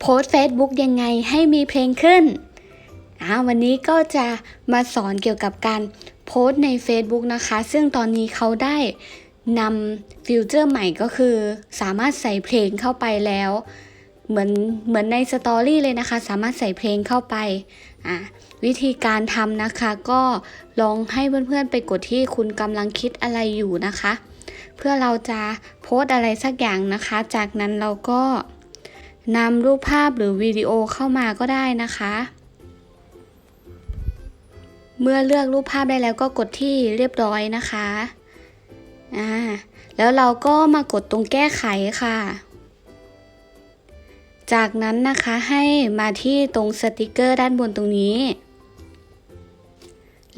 โพสต์ Facebook ยังไงให้มีเพลงขึ้นอ่าวันนี้ก็จะมาสอนเกี่ยวกับการโพสต์ใน Facebook นะคะ ซึ่งตอนนี้เขาได้นำฟิวเจอร์ใหม่ก็คือ สามารถใส่เพลงเข้าไปแล้ว เหมือนเหมือนในสตอรี่เลยนะคะ สามารถใส่เพลงเข้าไปอ่าวิธีการทำนะคะก็ลองให้เพื่อนๆไปกดที่คุณกำลังคิดอะไรอยู่นะคะ เพื่อเราจะโพสต์อะไรสักอย่างนะคะ จากนั้นเราก็ นำรูปภาพหรือวิดีโอเข้ามาก็ได้นะคะ เมื่อเลือกรูปภาพได้แล้วก็กดที่เรียบร้อยนะคะอ่าแล้วเราก็มากดตรงแก้ไขค่ะ จากนั้นนะคะให้มาที่ตรงสติกเกอร์ด้านบนตรงนี้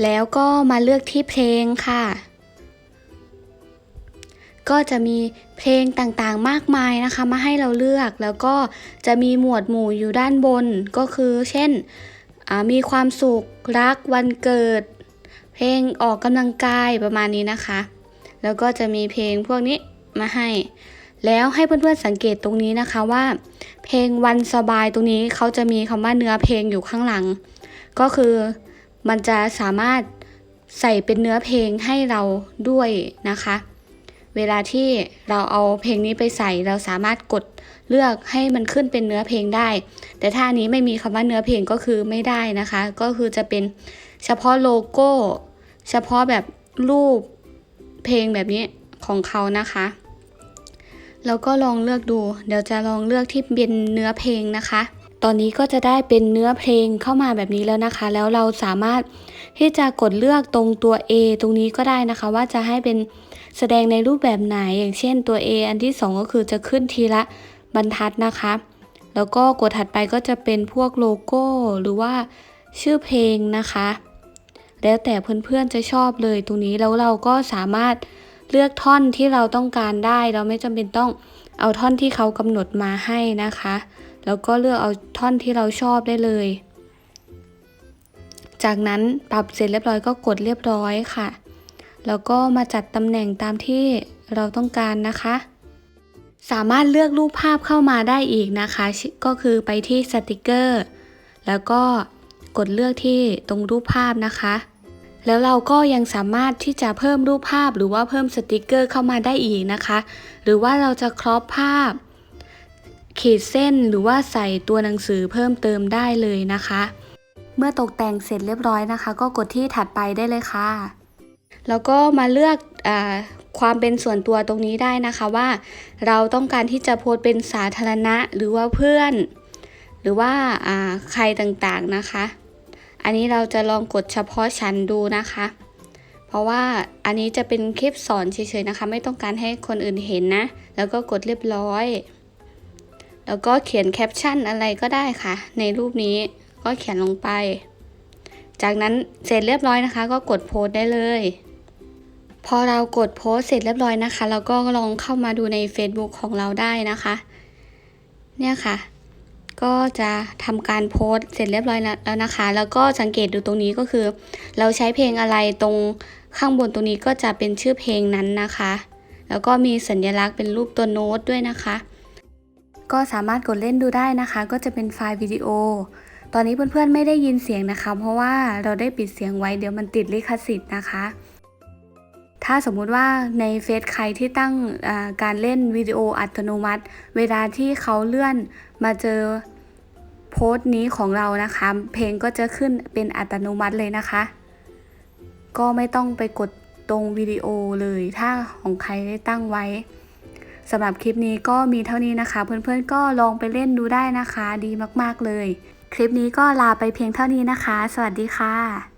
แล้วก็มาเลือกที่เพลงค่ะ ก็จะมีเพลงต่างๆมากมายนะคะ มาให้เราเลือกแล้วก็จะมีหมวดหมู่อยู่ด้านบนก็คือเช่นมีความสุขรักวันเกิด เพลงออกกำลังกายประมาณนี้นะคะ แล้วก็จะมีเพลงพวกนี้มาให้ แล้วให้เพื่อนๆสังเกตตรงนี้นะคะว่า เพลงวันสบายตรงนี้เขาจะมีคำว่าเนื้อเพลงอยู่ข้างหลัง ก็คือมันจะสามารถใส่เป็นเนื้อเพลงให้เราด้วยนะคะ เวลาที่เราเอาเพลงนี้ไปใส่เราสามารถกดเลือกให้มันขึ้นเป็นเนื้อเพลงได้ แต่ถ้านนี้ไม่มีคำว่าเนื้อเพลงก็คือไม่ได้นะคะ ก็คือจะเป็นเฉพาะโลโก้ เฉพาะแบบรูปเพลงแบบนี้ของเขานะคะแล้วก็ลองเลือกดู เดี๋ยวจะลองเลือกที่เป็นเนื้อเพลงนะคะ ตอนนี้ก็จะได้เป็นเนื้อเพลงเข้ามาแบบนี้แล้วนะคะ แล้วเราสามารถที่จะกดเลือกตรงตัว A ตรงนี้ก็ได้นะคะ ว่าจะให้เป็นแสดงในรูปแบบไหน อย่างเช่นตัว A อันที่ 2 ก็คือจะขึ้นทีละบรรทัดนะคะ แล้วก็กดถัดไปก็จะเป็นพวกโลโก้หรือว่าชื่อเพลงนะคะ แล้วแต่เพื่อนๆจะชอบเลยตรงนี้แล้วเราก็สามารถเลือกท่อนที่เราต้องการได้ เราไม่จำเป็นต้องเอาท่อนที่เขากำหนดมาให้นะคะ แล้วก็เลือกเอาท่อนที่เราชอบได้เลย จากนั้นปรับเสร็จเรียบร้อยก็กดเรียบร้อยค่ะ แล้วก็มาจัดตำแหน่งตามที่เราต้องการนะคะ สามารถเลือกรูปภาพเข้ามาได้อีกนะคะ ก็คือไปที่สติกเกอร์ แล้วก็กดเลือกที่ตรงรูปภาพนะคะ แล้วเราก็ยังสามารถที่จะเพิ่มรูปภาพหรือว่าเพิ่มสติกเกอร์เข้ามาได้อีกนะคะ หรือว่าเราจะครอปภาพ ขีดเส้นหรือว่าใส่ตัวหนังสือเพิ่มเติมได้เลยนะคะ เมื่อตกแต่งเสร็จเรียบร้อยนะคะ ก็กดที่ถัดไปได้เลยค่ะ แล้วก็มาเลือกอความเป็นส่วนตัวตรงนี้ได้นะคะว่า เราต้องการที่จะโพสเป็นสาธารณะหรือว่าเพื่อน หรือว่าใครต่างๆนะคะ อันนี้เราจะลองกดเฉพาะชั้นดูนะคะ เพราะว่าอันนี้จะเป็นคลิปสอนเฉยๆนะคะ ไม่ต้องการให้คนอื่นเห็นนะ แล้วก็กดเรียบร้อย แล้วก็เขียนแคปชั่นอะไรก็ได้ค่ะ ในรูปนี้ก็เขียนลงไป จากนั้นเสร็จเรียบร้อยนะคะ ก็กดโพสได้เลย พอเรากดโพสเสร็จเรียบร้อยนะคะ เราก็ลองเข้ามาดูใน Facebook ของเราได้นะคะ เนี่ยค่ะ ก็จะทำการโพสเสร็จเรียบร้อยแล้วนะคะ แล้วก็สังเกตดูตรงนี้ก็คือ เราใช้เพลงอะไรตรงข้างบนตรงนี้ก็จะเป็นชื่อเพลงนั้นนะคะ แล้วก็มีสัญลักษณ์เป็นรูปตัวโน้ตด้วยนะคะ ก็สามารถกดเล่นดูได้นะคะ ก็จะเป็นไฟล์วิดีโอ ตอนนี้เพื่อนๆไม่ได้ยินเสียงนะคะ เพราะว่าเราได้ปิดเสียงไว้เดี๋ยวมันติดลิขสิทธิ์นะคะ ถ้าสมมุติว่าในเฟซใครที่ตั้งการเล่นวิดีโออัตโนมัติ เวลาที่เขาเลื่อนมาเจอโพสต์นี้ของเรานะคะ เพลงก็จะขึ้นเป็นอัตโนมัติเลยนะคะ ก็ไม่ต้องไปกดตรงวิดีโอเลยถ้าของใครได้ตั้งไว้ สำหรับคลิปนี้ก็มีเท่านี้นะคะ เพื่อนๆก็ลองไปเล่นดูได้นะคะ ดีมากๆเลย คลิปนี้ก็ลาไปเพียงเท่านี้นะคะ สวัสดีค่ะ